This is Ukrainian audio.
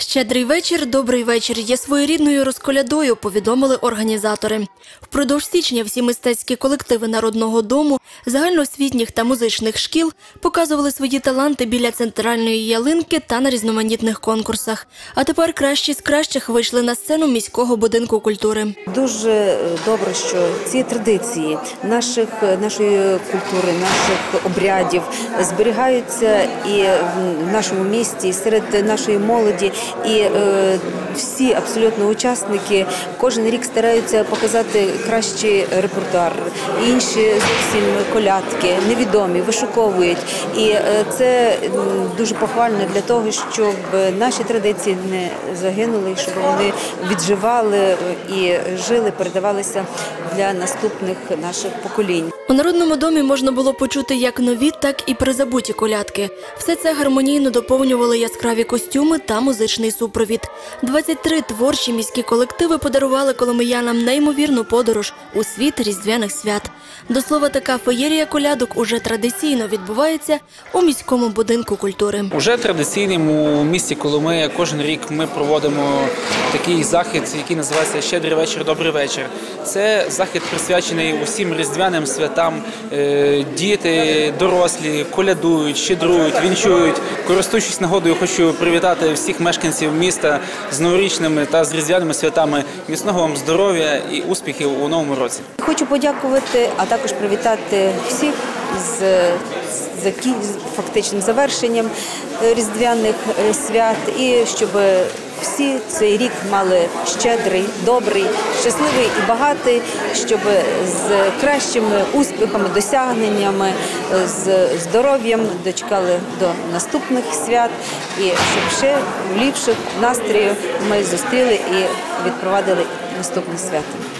Щедрий вечір, добрий вечір є своєрідною розколядою, повідомили організатори. Впродовж січня всі мистецькі колективи народного дому, загальноосвітніх та музичних шкіл показували свої таланти біля центральної ялинки та на різноманітних конкурсах. А тепер кращі з кращих вийшли на сцену міського будинку культури. Дуже добре, що ці традиції наших, нашої культури, наших обрядів зберігаються і в нашому місті, і серед нашої молоді. І е, всі абсолютно учасники кожен рік стараються показати кращий репертуар. Інші зовсім колядки, невідомі, вишуковують. І е, це дуже похвально для того, щоб наші традиції не загинули, щоб вони відживали е, і жили, передавалися для наступних наших поколінь. У народному домі можна було почути як нові, так і призабуті колядки. Все це гармонійно доповнювали яскраві костюми та музичний супровід. 23 творчі міські колективи подарували коломиянам неймовірну подорож у світ різдвяних свят. До слова, така феєрія колядок уже традиційно відбувається у міському будинку культури. Уже традиційним у місті Коломия кожен рік ми проводимо такий захід, який називається Щедрий вечір, добрий вечір. Це захід присвячений усім різдвяним святам. Е, Діти, дорослі колядують, щедрують, вінчують. Користуючись нагодою, хочу привітати всіх мешканців міста з новорічними та з різдвяними святами. Міцного вам здоров'я і успіхів у новому році. Хочу подякувати, а також привітати всіх з фактичним завершенням е, різдвяних е, свят, і щоб всі цей рік мали щедрий, добрий, щасливий і багатий, щоб з кращими успіхами, досягненнями, е, з здоров'ям дочекали до наступних свят, і щоб ще в ліпших настрою ми зустріли і відпровадили наступне свято.